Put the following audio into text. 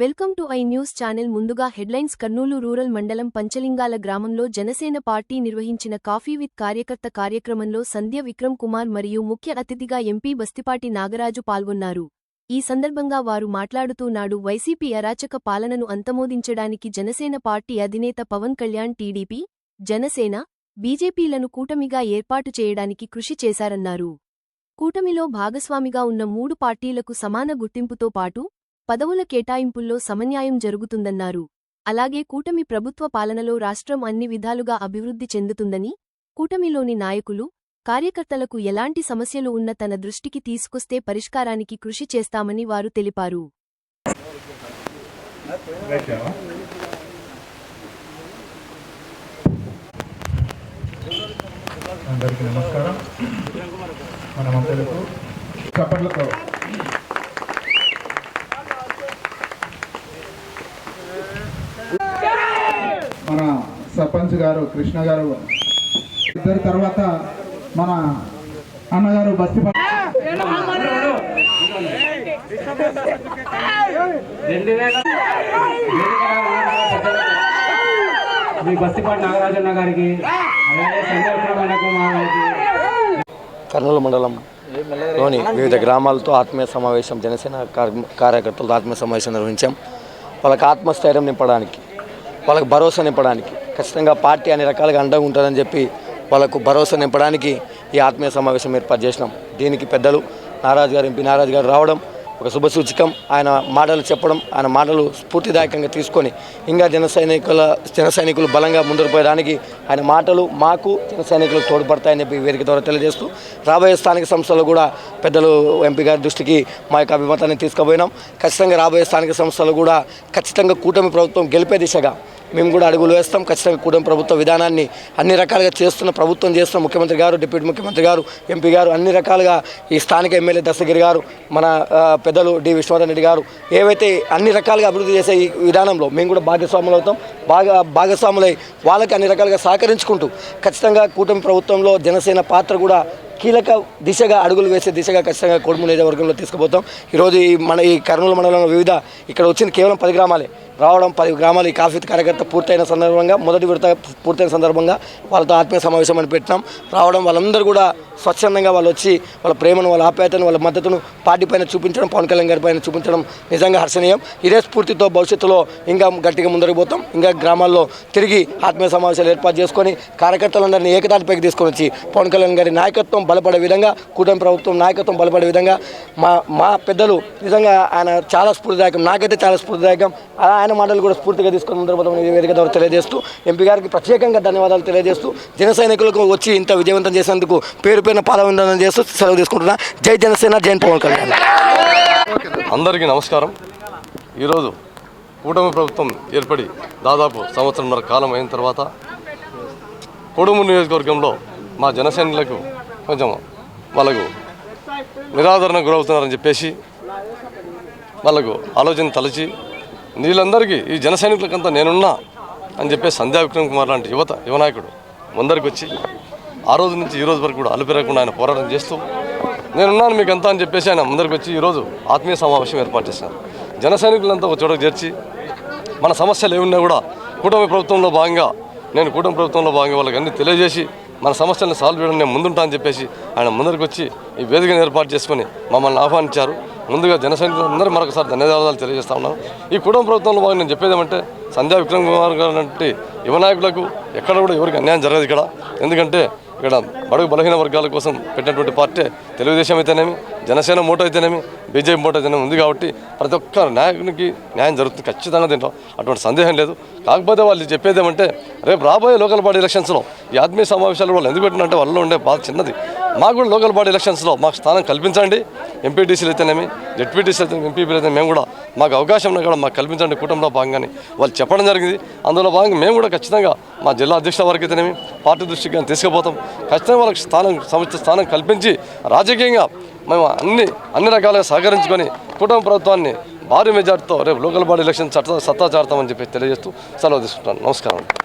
Welcome to I News channel. ముందుగా headlines Kurnool rural మండలం పంచలింగాల గ్రామంలో జనసేన పార్టీ నిర్వహించిన కాఫీ విత్ కార్యకర్త కార్యక్రమంలో సంధ్య విక్రమ్ కుమార్ మరియు ముఖ్య అతిథిగా ఎంపీ బస్తిపాటి నాగరాజు పాల్గొన్నారు. ఈ సందర్భంగా వారు మాట్లాడుతూ నాడు వైసీపీ అరాచక పాలనను అంతమోదించడానికి జనసేన పార్టీ అధినేత పవన్ కళ్యాణ్ టీడీపీ జనసేన బీజేపీలను కూటమిగా ఏర్పాటు చేయడానికి కృషి చేశారన్నారు. కూటమిలో భాగస్వామిగా ఉన్న మూడు పార్టీలకు సమాన గుర్తింపుతో పాటు పదవుల కేటాయింపుల్లో సమన్యాయం జరుగుతుందన్నారు. అలాగే కూటమి ప్రభుత్వ పాలనలో రాష్ట్రం అన్ని విధాలుగా అభివృద్ధి చెందుతుందని కూటమిలోని నాయకులు కార్యకర్తలకు ఎలాంటి సమస్యలు ఉన్న తన దృష్టికి తీసుకొస్తే పరిష్కారానికి కృషి చేస్తామని వారు తెలిపారు. అందరికీ నమస్కారం. మన మంత్రులకు చప్పట్లతో. మన సర్పంచ్ గారు కృష్ణ గారు ఇద్దరు తర్వాత మన అన్నగారు బస్తి మీ బస్తిపాటి నాగరాజన్న గారికి కర్నూలు మండలం లోని కర్నూలు మండలంలోని వివిధ గ్రామాలతో ఆత్మీయ సమావేశం జనసేన కార్యకర్తలతో ఆత్మీయ సమావేశం నిర్వహించాం. వాళ్ళకి ఆత్మస్థైర్యం నింపడానికి వాళ్ళకి భరోసా నింపడానికి ఖచ్చితంగా పార్టీ అన్ని రకాలుగా అండగా ఉంటుందని చెప్పి వాళ్ళకు భరోసా నింపడానికి ఈ ఆత్మీయ సమావేశం ఏర్పాటు చేసినాం. దీనికి పెద్దలు నారాజు గారు ఎంపీ నారాజు గారు రావడం ఒక శుభ సూచకం. ఆయన మాటలు చెప్పడం ఆయన మాటలు స్ఫూర్తిదాయకంగా తీసుకొని ఇంకా జన సైనికుల జన సైనికులు బలంగా ముందుకు పోయడానికి ఆయన మాటలు మాకు జన సైనికులకు తోడ్పడతాయని చెప్పి వేదిక ద్వారా తెలియజేస్తూ రాబోయే స్థానిక సంస్థలు కూడా పెద్దలు ఎంపీ గారి దృష్టికి మా యొక్క అభిమతాన్ని తీసుకుపోయినాం. ఖచ్చితంగా రాబోయే స్థానిక సంస్థలు కూడా ఖచ్చితంగా కూటమి ప్రభుత్వం గెలిపే దిశగా మేము కూడా అడుగులు వేస్తాం. ఖచ్చితంగా కూటమి ప్రభుత్వ విధానాన్ని అన్ని రకాలుగా చేస్తున్న ప్రభుత్వం చేస్తున్న ముఖ్యమంత్రి గారు డిప్యూటీ ముఖ్యమంత్రి గారు ఎంపీ గారు అన్ని రకాలుగా ఈ స్థానిక ఎమ్మెల్యే దశగిరి గారు మన పెద్దలు డి విశ్వనాథన్ రెడ్డి గారు ఏవైతే అన్ని రకాలుగా అభివృద్ధి చేసే ఈ విధానంలో మేము కూడా భాగస్వాములు అవుతాం. బాగా భాగస్వాములై వాళ్ళకి అన్ని రకాలుగా సహకరించుకుంటూ ఖచ్చితంగా కూటమి ప్రభుత్వంలో జనసేన పాత్ర కూడా కీలక దిశగా అడుగులు వేసే దిశగా ఖచ్చితంగా కొడుము నియోజకవర్గంలో తీసుకుపోతాం. ఈరోజు ఈ మన ఈ కర్నూలు మండలంలో వివిధ ఇక్కడ వచ్చింది కేవలం పది గ్రామాలే. రావడం పది గ్రామాలు ఈ కాఫీ కార్యకర్త పూర్తయిన సందర్భంగా మొదటి విడత పూర్తయిన సందర్భంగా వాళ్ళతో ఆత్మీయ సమావేశం అని పెట్టినాం. రావడం వాళ్ళందరూ కూడా స్వచ్ఛందంగా వాళ్ళు వచ్చి వాళ్ళ ప్రేమను వాళ్ళ ఆప్యాయతను వాళ్ళ మద్దతును పార్టీ పైన చూపించడం పవన్ కళ్యాణ్ గారి పైన చూపించడం నిజంగా హర్షణీయం. ఇదే స్ఫూర్తితో భవిష్యత్తులో ఇంకా గట్టిగా ముందరికి పోతాం. ఇంకా గ్రామాల్లో తిరిగి ఆత్మీయ సమావేశాలు ఏర్పాటు చేసుకొని కార్యకర్తలందరినీ ఏకతాటిపైకి తీసుకొని వచ్చి పవన్ కళ్యాణ్ గారి నాయకత్వం బలపడే విధంగా కూటమి ప్రభుత్వం నాయకత్వం బలపడే విధంగా మా మా పెద్దలు నిజంగా ఆయన చాలా స్ఫూర్తిదాయకం నాకైతే చాలా స్ఫూర్తిదాయకం. అలా ఆయన మాటలు కూడా స్ఫూర్తిగా తీసుకొని ముందర పోతాం వేదిక ద్వారా తెలియజేస్తూ ఎంపీ గారికి ప్రత్యేకంగా ధన్యవాదాలు తెలియజేస్తూ జన సైనికులకు వచ్చి ఇంత విజయవంతం చేసేందుకు పేరు పేరున పాదవందనం చేస్తూ సెలవు తీసుకుంటున్నా. జై జనసేన జై పవన్ కళ్యాణ్. అందరికీ నమస్కారం. ఈరోజు కూటమి ప్రభుత్వం ఏర్పడి దాదాపు సంవత్సరంన్నర కాలం అయిన తర్వాత కొడుము నియోజకవర్గంలో మా జనసేనలకు కొంచెం వాళ్ళకు నిరాదరణ గురవుతున్నారని చెప్పేసి వాళ్ళకు ఆలోచన తలచి వీళ్ళందరికీ ఈ జన సైనికులకంతా నేనున్నా అని చెప్పేసి సంధ్యా విక్రమ్ కుమార్ లాంటి యువత యువనాయకుడు ముందరికి వచ్చి ఆ రోజు నుంచి ఈ రోజు వరకు కూడా అలుపెరగకుండా ఆయన పోరాటం చేస్తూ నేనున్నాను మీకు అంతా అని చెప్పేసి ఆయన ముందరికి వచ్చి ఈరోజు ఆత్మీయ సమావేశం ఏర్పాటు చేశాను జన సైనికులంతా ఒక చోటకు చేర్చి మన సమస్యలు ఏమున్నా కూడా కూటమి ప్రభుత్వంలో భాగంగా నేను కూటమి ప్రభుత్వంలో భాగంగా వాళ్ళకి అన్ని తెలియజేసి మన సమస్యలను సాల్వ్ చేయడం నేను ముందుంటా అని చెప్పేసి ఆయన ముందరికి వచ్చి ఈ వేదికను ఏర్పాటు చేసుకొని మమ్మల్ని ఆహ్వానించారు. ముందుగా జన సైనికులందరూ మరొకసారి ధన్యవాదాలు తెలియజేస్తా ఉన్నాను. ఈ కుటుంబ ప్రభుత్వంలో భాగంగా నేను చెప్పేది ఏమంటే సంధ్యా విక్రమ్ కుమార్ గారు లాంటి యువ నాయకులకు ఎక్కడ కూడా ఎవరికి అన్యాయం జరగదు ఇక్కడ. ఎందుకంటే ఇక్కడ బడుగు బలహీన వర్గాల కోసం పెట్టినటువంటి పార్టీ తెలుగుదేశం అయితేనేమి జనసేన మూట అయితేనేమి బీజేపీ మూట అయితేనేమి ఉంది కాబట్టి ప్రతి ఒక్క నాయకునికి న్యాయం జరుగుతుంది ఖచ్చితంగా దీంట్లో అటువంటి సందేహం లేదు. కాకపోతే వాళ్ళు చెప్పేది ఏమంటే రేపు రాబోయే లోకల్ బాడీ ఎలక్షన్స్లో ఈ ఆత్మీయ సమావేశాలు వాళ్ళు ఎందుకు పెట్టినంటే వాళ్ళలో ఉండే బాధ చిన్నది. మాకు కూడా లోకల్ బాడీ ఎలక్షన్స్లో మాకు స్థానం కల్పించండి. ఎంపీటీసీలు అయితేనేమి జెడ్పీటీసీలు అయితే ఎంపీపీలు అయితే మేము కూడా మాకు అవకాశం ఉన్నా కూడా మాకు కల్పించండి కుటుంబంలో భాగంగానే. వాళ్ళు చెప్పడం జరిగింది. అందులో భాగంగా మేము కూడా ఖచ్చితంగా మా జిల్లా అధ్యక్షుల వరకు అయితేనేమి పార్టీ దృష్టికి కానీ తీసుకుపోతాం. ఖచ్చితంగా వాళ్ళకి స్థానం సంస్థ స్థానం కల్పించి రాజకీయంగా మేము అన్ని అన్ని రకాలుగా సహకరించుకొని కుటుంబ ప్రభుత్వాన్ని భారీ మెజార్టీతో రేపు లోకల్ బాడీ ఎలక్షన్ చట్ట సత్తా చాడతామని చెప్పి తెలియజేస్తూ సెలవు తీసుకుంటాను నమస్కారం